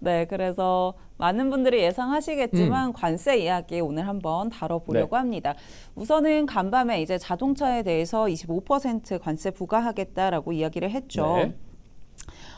네, 그래서 많은 분들이 예상하시겠지만 관세 이야기 오늘 한번 다뤄보려고 네. 합니다. 우선은 간밤에 이제 자동차에 대해서 25% 관세 부과하겠다라고 이야기를 했죠. 네.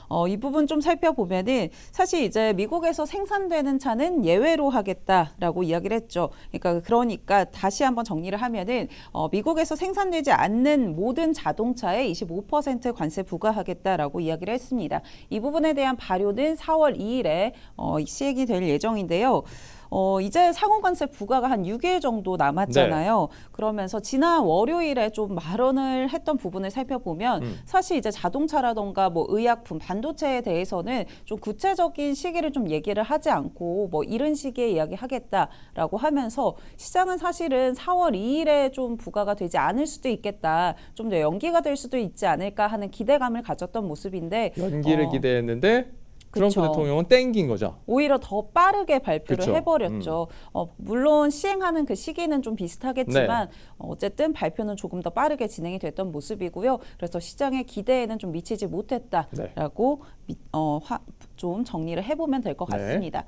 어, 이 부분 좀 살펴보면은 사실 이제 미국에서 생산되는 차는 예외로 하겠다라고 이야기를 했죠. 그러니까 그러니까 다시 한번 정리를 하면은 어, 미국에서 생산되지 않는 모든 자동차에 25% 관세 부과하겠다라고 이야기를 했습니다. 이 부분에 대한 발효는 4월 2일에 어, 시행이 될 예정인데요. 어, 이제 상호관세 부과가 한 6일 정도 남았잖아요. 그러면서 지난 월요일에 좀 발언을 했던 부분을 살펴보면 음. 사실 이제 자동차라던가 뭐 의약품, 반도체에 대해서는 좀 구체적인 시기를 좀 얘기를 하지 않고 뭐 이런 시기에 이야기하겠다라고 하면서 시장은 사실은 4월 2일에 좀 부과가 되지 않을 수도 있겠다. 좀 더 연기가 될 수도 있지 않을까 하는 기대감을 가졌던 모습인데 연기를 어, 기대했는데 트럼프 그쵸. 대통령은 땡긴 거죠. 오히려 더 빠르게 발표를 그쵸. 음. 해버렸죠. 어, 물론 시행하는 그 시기는 좀 비슷하겠지만 네. 어, 어쨌든 발표는 조금 더 빠르게 진행이 됐던 모습이고요. 그래서 시장의 기대에는 좀 미치지 못했다라고 미- 어, 화, 좀 정리를 해보면 될 것 네. 같습니다.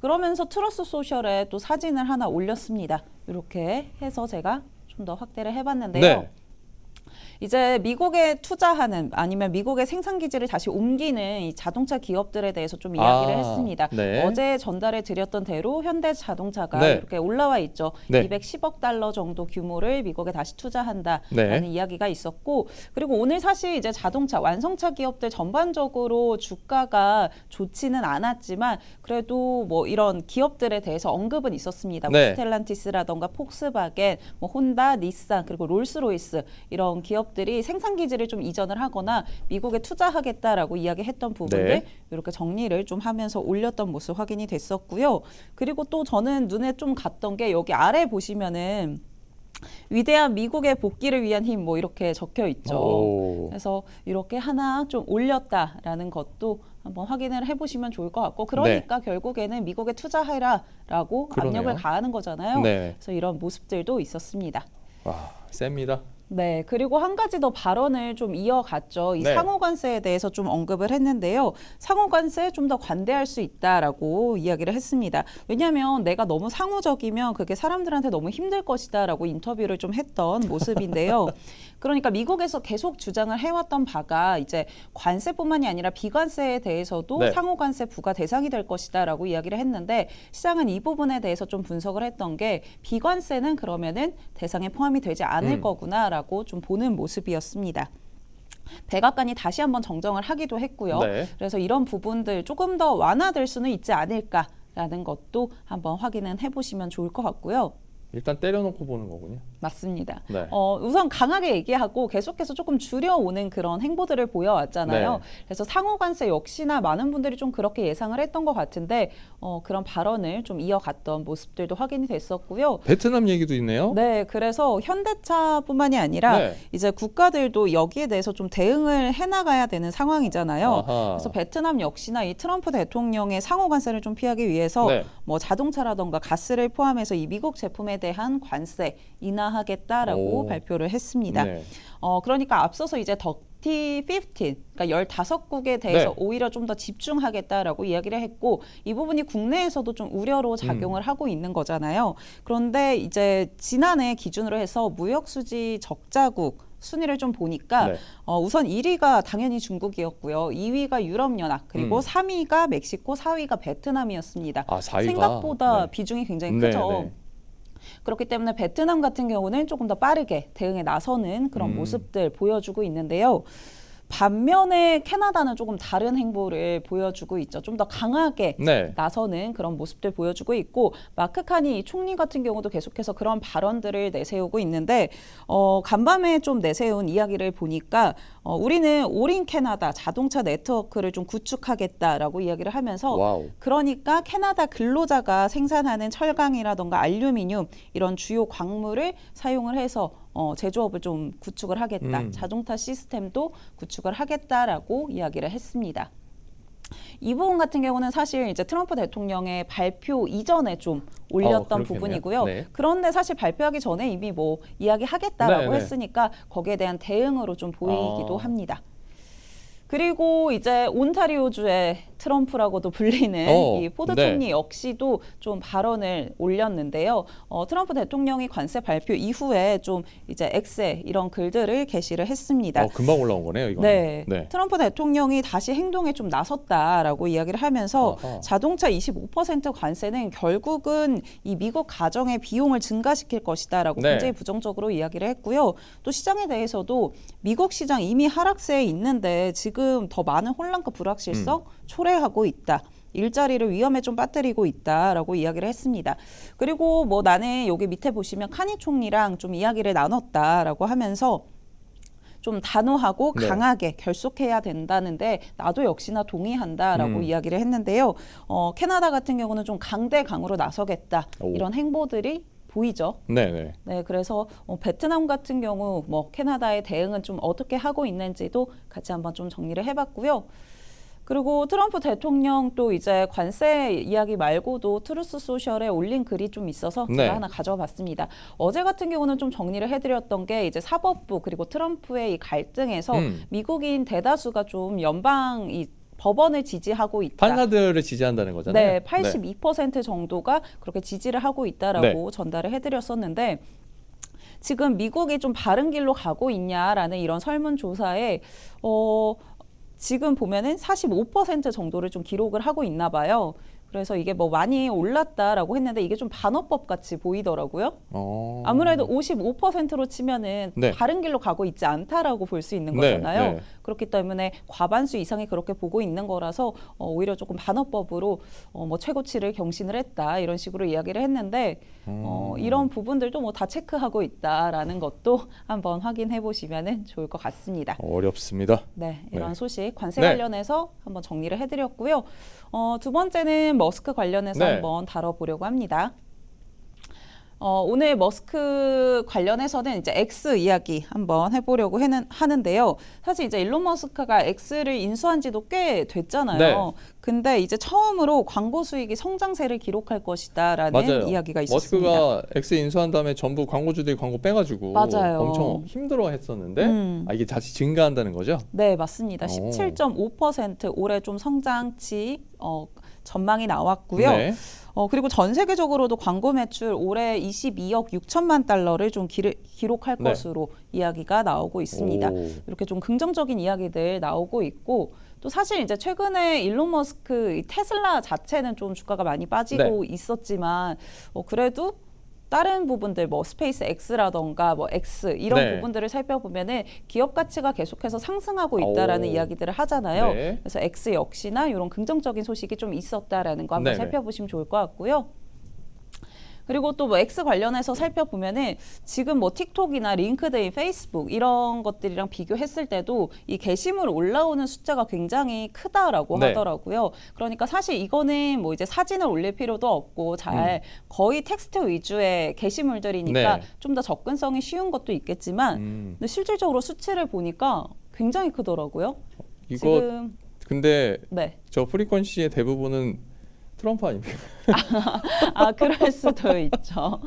그러면서 트러스 소셜에 또 사진을 하나 올렸습니다. 이렇게 해서 제가 좀 더 확대를 해봤는데요. 네. 이제 미국에 투자하는 아니면 미국의 생산 기지를 다시 옮기는 이 자동차 기업들에 대해서 좀 이야기를 아, 했습니다. 네. 어제 전달해 드렸던 대로 현대 자동차가 네. 이렇게 올라와 있죠. 네. 210억 달러 정도 규모를 미국에 다시 투자한다라는 네. 이야기가 있었고 그리고 오늘 사실 이제 자동차 완성차 기업들 전반적으로 주가가 좋지는 않았지만 그래도 뭐 이런 기업들에 대해서 언급은 있었습니다. 뭐 네. 스텔란티스라던가 폭스바겐, 뭐 혼다, 닛산 그리고 롤스로이스 이런 기업 들이 생산 기지를 좀 이전을 하거나 미국에 투자하겠다라고 이야기했던 부분들 네. 이렇게 정리를 좀 하면서 올렸던 모습 확인이 됐었고요. 그리고 또 저는 눈에 좀 갔던 게 여기 아래 보시면은 위대한 미국의 복귀를 위한 힘 뭐 이렇게 적혀 있죠. 오. 그래서 이렇게 하나 좀 올렸다라는 것도 한번 확인을 해보시면 좋을 것 같고 그러니까 결국에는 미국에 투자해라라고 네. 그러네요. 압력을 가하는 거잖아요. 네. 그래서 이런 모습들도 있었습니다. 와, 셉니다. 네, 그리고 한 가지 더 발언을 좀 이어갔죠. 이 네. 상호관세에 대해서 좀 언급을 했는데요. 상호관세에 좀더 관대할 수 있다라고 이야기를 했습니다. 왜냐하면 내가 너무 상호적이면 그게 사람들한테 너무 힘들 것이다라고 인터뷰를 좀 했던 모습인데요. 그러니까 미국에서 계속 주장을 해왔던 바가 이제 관세뿐만이 아니라 비관세에 대해서도 네. 상호관세 부과 대상이 될 것이다라고 이야기를 했는데 시장은 이 부분에 대해서 좀 분석을 했던 게 비관세는 그러면은 대상에 포함이 되지 않을 음. 거구나라고 좀 보는 모습이었습니다. 백악관이 다시 한번 정정을 하기도 했고요. 네. 그래서 이런 부분들 조금 더 완화될 수는 있지 않을까라는 것도 한번 확인은 해보시면 좋을 것 같고요. 일단 때려놓고 보는 거군요. 맞습니다. 네. 어, 우선 강하게 얘기하고 계속해서 조금 줄여오는 그런 행보들을 보여왔잖아요. 네. 그래서 상호 관세 역시나 많은 분들이 좀 그렇게 예상을 했던 것 같은데 어, 그런 발언을 좀 이어갔던 모습들도 확인이 됐었고요. 베트남 얘기도 있네요. 네, 그래서 현대차뿐만이 아니라 네. 이제 국가들도 여기에 대해서 좀 대응을 해나가야 되는 상황이잖아요. 아하. 그래서 베트남 역시나 이 트럼프 대통령의 상호 관세를 좀 피하기 위해서 네. 뭐 자동차라던가 가스를 포함해서 이 미국 제품에 대한 관세 인하하겠다라고 오. 발표를 했습니다. 네. 어 그러니까 앞서서 이제 덕티 15, 그러니까 15국에 대해서 네. 오히려 좀 더 집중하겠다라고 이야기를 했고 이 부분이 국내에서도 좀 우려로 음. 작용을 하고 있는 거잖아요. 그런데 이제 지난해 기준으로 해서 무역 수지 적자국 순위를 좀 보니까 네. 어, 우선 1위가 당연히 중국이었고요. 2위가 유럽 연합, 그리고 음. 3위가 멕시코, 4위가 베트남이었습니다. 아, 4위가 생각보다 네. 비중이 굉장히 네, 크죠. 네. 그렇기 때문에 베트남 같은 경우는 조금 더 빠르게 대응에 나서는 그런 음. 모습들 보여주고 있는데요. 반면에 캐나다는 조금 다른 행보를 보여주고 있죠. 좀 더 강하게 네. 나서는 그런 모습들 보여주고 있고 마크 카니 총리 같은 경우도 계속해서 그런 발언들을 내세우고 있는데 어, 간밤에 좀 내세운 이야기를 보니까 어, 우리는 올인 캐나다 자동차 네트워크를 좀 구축하겠다라고 이야기를 하면서 와우. 그러니까 캐나다 근로자가 생산하는 철강이라던가 알루미늄 이런 주요 광물을 사용을 해서 어, 제조업을 좀 구축을 하겠다. 음. 자동차 시스템도 구축을 하겠다라고 이야기를 했습니다. 이 부분 같은 경우는 사실 이제 트럼프 대통령의 발표 이전에 좀 올렸던 어. 부분이고요. 네. 그런데 사실 발표하기 전에 이미 뭐 이야기하겠다라고 네, 네. 했으니까 거기에 대한 대응으로 좀 보이기도 어. 합니다. 그리고 이제 온타리오주의 트럼프라고도 불리는 어, 이 포드 네. 총리 역시도 좀 발언을 올렸는데요. 어, 트럼프 대통령이 관세 발표 이후에 좀 이제 엑세 이런 글들을 게시를 했습니다. 어, 금방 올라온 거네요, 이거. 네. 네. 트럼프 대통령이 다시 행동에 좀 나섰다라고 이야기를 하면서 아하. 자동차 25% 관세는 결국은 이 미국 가정의 비용을 증가시킬 것이다라고 네. 굉장히 부정적으로 이야기를 했고요. 또 시장에 대해서도 미국 시장 이미 하락세에 있는데 지금 더 많은 혼란과 불확실성 초래 하고 있다. 일자리를 위험에 좀 빠뜨리고 있다라고 이야기를 했습니다. 그리고 뭐 나는 여기 밑에 보시면 카니 총리랑 좀 이야기를 나눴다라고 하면서 좀 단호하고 네. 강하게 결속해야 된다는데 나도 역시나 동의한다라고 음. 이야기를 했는데요. 어, 캐나다 같은 경우는 좀 강대 강으로 나서겠다 오. 이런 행보들이 보이죠. 네, 네. 네, 그래서 어, 베트남 같은 경우 뭐 캐나다의 대응은 좀 어떻게 하고 있는지도 같이 한번 좀 정리를 해봤고요. 그리고 트럼프 대통령 또 이제 관세 이야기 말고도 트루스 소셜에 올린 글이 좀 있어서 네. 제가 하나 가져봤습니다. 어제 같은 경우는 좀 정리를 해드렸던 게 이제 사법부 그리고 트럼프의 이 갈등에서 음. 미국인 대다수가 좀 연방 이 법원을 지지하고 있다. 판사들을 지지한다는 거잖아요. 네, 82% 정도가 그렇게 지지를 하고 있다라고 전달을 해드렸었는데 지금 미국이 좀 바른 길로 가고 있냐라는 이런 설문조사에 어, 지금 보면은 45% 정도를 좀 기록을 하고 있나 봐요. 그래서 이게 뭐 많이 올랐다라고 했는데 이게 좀 반어법 같이 보이더라고요. 어. 아무래도 55%로 치면은 네. 바른 길로 가고 있지 않다라고 볼 수 있는 네, 거잖아요. 네. 그렇기 때문에 과반수 이상이 그렇게 보고 있는 거라서 어, 오히려 조금 반어법으로 어, 뭐 최고치를 경신을 했다 이런 식으로 이야기를 했는데 어, 음. 이런 부분들도 뭐 다 체크하고 있다라는 것도 한번 확인해 보시면은 좋을 것 같습니다. 어렵습니다. 네, 이런 네. 소식 관세 네. 관련해서 한번 정리를 해드렸고요. 어, 두 번째는 머스크 관련해서 네. 한번 다뤄보려고 합니다. 어, 오늘 머스크 관련해서는 이제 X 이야기 한번 해보려고 해는, 하는데요. 사실 이제 일론 머스크가 X를 인수한 지도 꽤 됐잖아요. 네. 근데 이제 처음으로 광고 수익이 성장세를 기록할 것이다라는 맞아요. 이야기가 있었습니다. 머스크가 X 인수한 다음에 전부 광고주들이 광고 빼가지고 맞아요. 엄청 힘들어했었는데 음. 아, 이게 다시 증가한다는 거죠? 네, 맞습니다. 오. 17.5% 올해 좀 성장치 어, 전망이 나왔고요. 네. 어, 그리고 전 세계적으로도 광고 매출 올해 22억 6천만 달러를 좀 기르, 기록할 네. 것으로 이야기가 나오고 있습니다. 오. 이렇게 좀 긍정적인 이야기들 나오고 있고 또 사실 이제 최근에 일론 머스크 이 테슬라 자체는 좀 주가가 많이 빠지고 있었지만 어, 그래도 다른 부분들 뭐 스페이스 X라던가 뭐 X 이런 네. 부분들을 살펴보면은 기업 가치가 계속해서 상승하고 있다라는 오. 이야기들을 하잖아요. 네. 그래서 X 역시나 이런 긍정적인 소식이 좀 있었다라는 거 한번 네네. 살펴보시면 좋을 것 같고요. 그리고 또 뭐 X 관련해서 살펴보면은 지금 뭐 틱톡이나 링크드인, 페이스북 이런 것들이랑 비교했을 때도 이 게시물 올라오는 숫자가 굉장히 크다라고 네. 하더라고요. 그러니까 사실 이거는 뭐 이제 사진을 올릴 필요도 없고 잘 거의 텍스트 위주의 게시물들이니까 네. 좀더 접근성이 쉬운 것도 있겠지만 음. 근데 실질적으로 수치를 보니까 굉장히 크더라고요. 이거 지금 근데 네. 저 프리퀀시의 대부분은 트럼프 아닙니까? 아, 그럴 수도 있죠.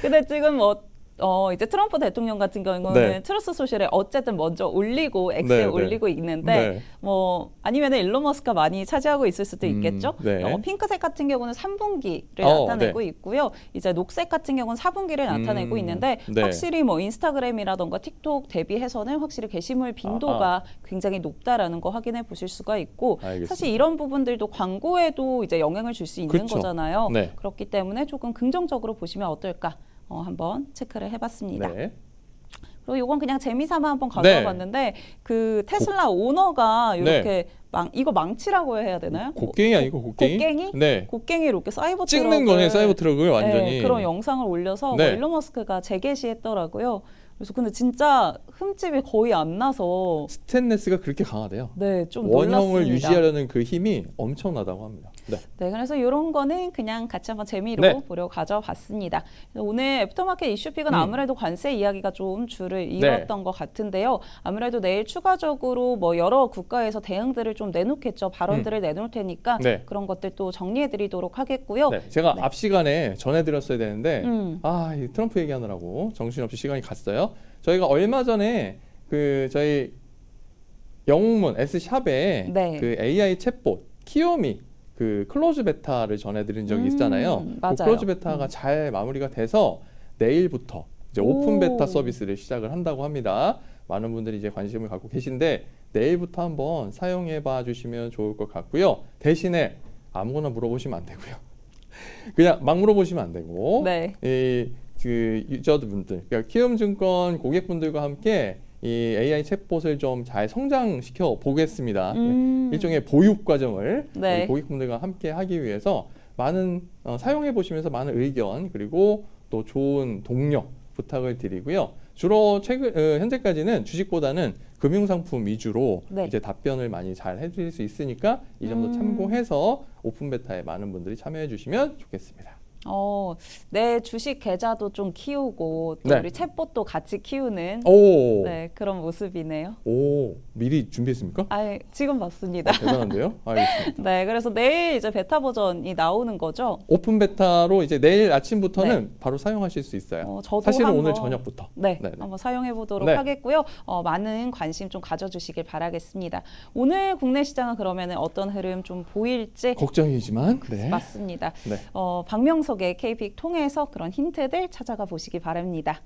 근데 지금 뭐, 어, 이제 트럼프 대통령 같은 경우는 네. 트루스 소셜에 어쨌든 먼저 올리고 X에 네, 네. 올리고 있는데 네. 뭐 아니면 일론 머스크가 많이 차지하고 있을 수도 음, 있겠죠. 네. 어, 핑크색 같은 경우는 3분기를 어, 나타내고 있고요. 이제 녹색 같은 경우는 4분기를 나타내고 음, 있는데 네. 확실히 뭐 인스타그램이라던가 틱톡 대비해서는 확실히 게시물 빈도가 굉장히 높다라는 거 확인해 보실 수가 있고 알겠습니다. 사실 이런 부분들도 광고에도 이제 영향을 줄 수 있는 그렇죠. 거잖아요. 네. 그렇기 때문에 조금 긍정적으로 보시면 어떨까 어, 한번 체크를 해봤습니다. 네. 그리고 이건 그냥 재미삼아 한번 가져와 봤는데 그 테슬라 오너가 이렇게 망 이거 망치라고 해야 되나요? 곡괭이 아니고 곡괭이? 곡괭이? 네. 곡괭이로 이렇게 사이버 찍는 트럭을- 거네 사이버 트럭을 완전히. 네, 그런 영상을 올려서 네. 뭐 일론 머스크가 재게시했더라고요. 그래서 근데 진짜 흠집이 거의 안 나서 스테인레스가 그렇게 강하대요. 네, 좀 원형을 놀랐습니다. 유지하려는 그 힘이 엄청나다고 합니다. 네. 네, 그래서 이런 거는 그냥 같이 한번 재미로 네. 보려고 가져봤습니다. 오늘 애프터마켓 이슈픽은 음. 네. 아무래도 관세 이야기가 좀 줄을 잃었던 것 같은데요. 아무래도 내일 추가적으로 뭐 여러 국가에서 대응들을 좀 내놓겠죠. 발언들을 내놓을 테니까 네. 그런 것들 또 정리해드리도록 하겠고요. 네. 제가 네. 앞 시간에 전해드렸어야 되는데 음. 아, 이 트럼프 얘기하느라고 정신없이 시간이 갔어요. 저희가 얼마 전에 그 저희 영웅문 S샵에 네. 그 AI 챗봇 키오미 그 클로즈 베타를 전해드린 적이 음, 있잖아요. 맞아요. 그 클로즈 베타가 잘 마무리가 돼서 내일부터 이제 오픈 오. 베타 서비스를 시작을 한다고 합니다. 많은 분들이 이제 관심을 갖고 계신데 내일부터 한번 사용해 봐 주시면 좋을 것 같고요. 대신에 아무거나 물어보시면 안 되고요. 그냥 막 물어보시면 안 되고 네. 이그 유저분들, 그러니까 키움증권 고객분들과 함께 이 AI 챗봇을 좀 잘 성장시켜 보겠습니다. 음. 일종의 보육 과정을 네. 우리 고객분들과 함께 하기 위해서 많은 어, 사용해 보시면서 많은 의견 그리고 또 좋은 동력 부탁을 드리고요. 주로 최근 어, 현재까지는 주식보다는 금융 상품 위주로 네. 이제 답변을 많이 잘 해드릴 수 있으니까 이 점도 음. 참고해서 오픈 베타에 많은 분들이 참여해 주시면 좋겠습니다. 어, 내 주식 계좌도 좀 키우고 또 네. 우리 챗봇도 같이 키우는 오, 네, 그런 모습이네요. 오, 미리 준비했습니까? 아, 지금 아, 봤습니다. 대단한데요? 알겠습니다. 네, 그래서 내일 이제 베타 버전이 나오는 거죠. 오픈 베타로 이제 내일 아침부터는 네. 바로 사용하실 수 있어요. 어, 저도 사실은 한번 오늘 저녁부터. 네, 네네. 한번 사용해 보도록 네. 하겠고요. 어, 많은 관심 좀 가져주시길 바라겠습니다. 오늘 국내 시장은 그러면 어떤 흐름 좀 보일지 걱정이지만 네. 맞습니다. 네. 어, 박명 석의 KPIC 통해서 그런 힌트들 찾아가 보시기 바랍니다.